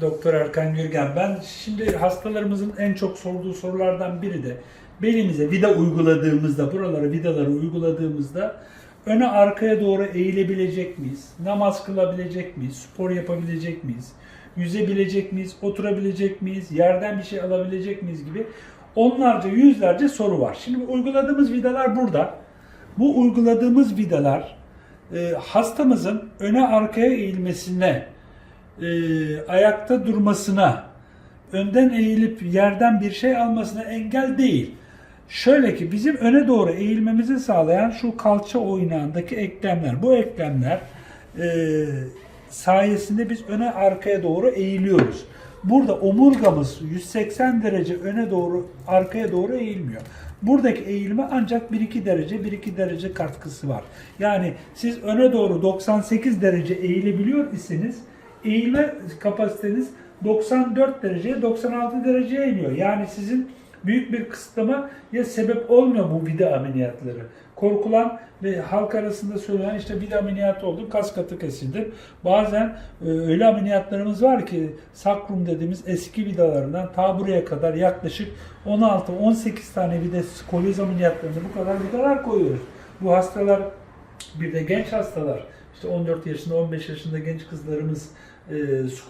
Doktor Erkan Gürgen. Ben şimdi hastalarımızın en çok sorduğu sorulardan biri de belimize vida uyguladığımızda, buralara vidaları uyguladığımızda öne arkaya doğru eğilebilecek miyiz? Namaz kılabilecek miyiz? Spor yapabilecek miyiz? Yüzebilecek miyiz? Oturabilecek miyiz? Yerden bir şey alabilecek miyiz gibi onlarca, yüzlerce soru var. Şimdi uyguladığımız vidalar burada. Bu uyguladığımız vidalar e, hastamızın öne arkaya eğilmesine e, ayakta durmasına, önden eğilip yerden bir şey almasına engel değil. Şöyle ki bizim öne doğru eğilmemizi sağlayan şu kalça oynağındaki eklemler. Bu eklemler e, sayesinde biz öne arkaya doğru eğiliyoruz. Burada omurgamız 180 derece öne doğru arkaya doğru eğilmiyor. Buradaki eğilme ancak 1-2 derece 1-2 derece katkısı var. Yani siz öne doğru 98 derece eğilebiliyor iseniz eğilme kapasiteniz 94 dereceye 96 dereceye iniyor. Yani sizin büyük bir kısıtlama ya sebep olmuyor bu vida ameliyatları. Korkulan ve halk arasında söylenen işte vida ameliyatı oldu, kas katı kesildi. Bazen e, öyle ameliyatlarımız var ki sakrum dediğimiz eski vidalarından ta buraya kadar yaklaşık 16-18 tane vida skolyoz ameliyatlarında bu kadar vidalar koyuyoruz. Bu hastalar bir de genç hastalar işte 14 yaşında 15 yaşında genç kızlarımız e,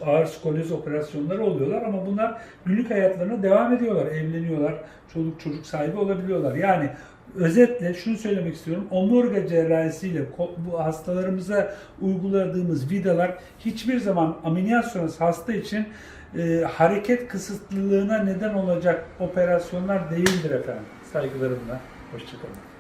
ağır skolyoz operasyonları oluyorlar ama bunlar günlük hayatlarına devam ediyorlar, evleniyorlar, çoluk çocuk sahibi olabiliyorlar. Yani özetle şunu söylemek istiyorum. Omurga cerrahisiyle bu hastalarımıza uyguladığımız vidalar hiçbir zaman ameliyat sonrası hasta için e, hareket kısıtlılığına neden olacak operasyonlar değildir efendim. Saygılarımla. Hoşçakalın.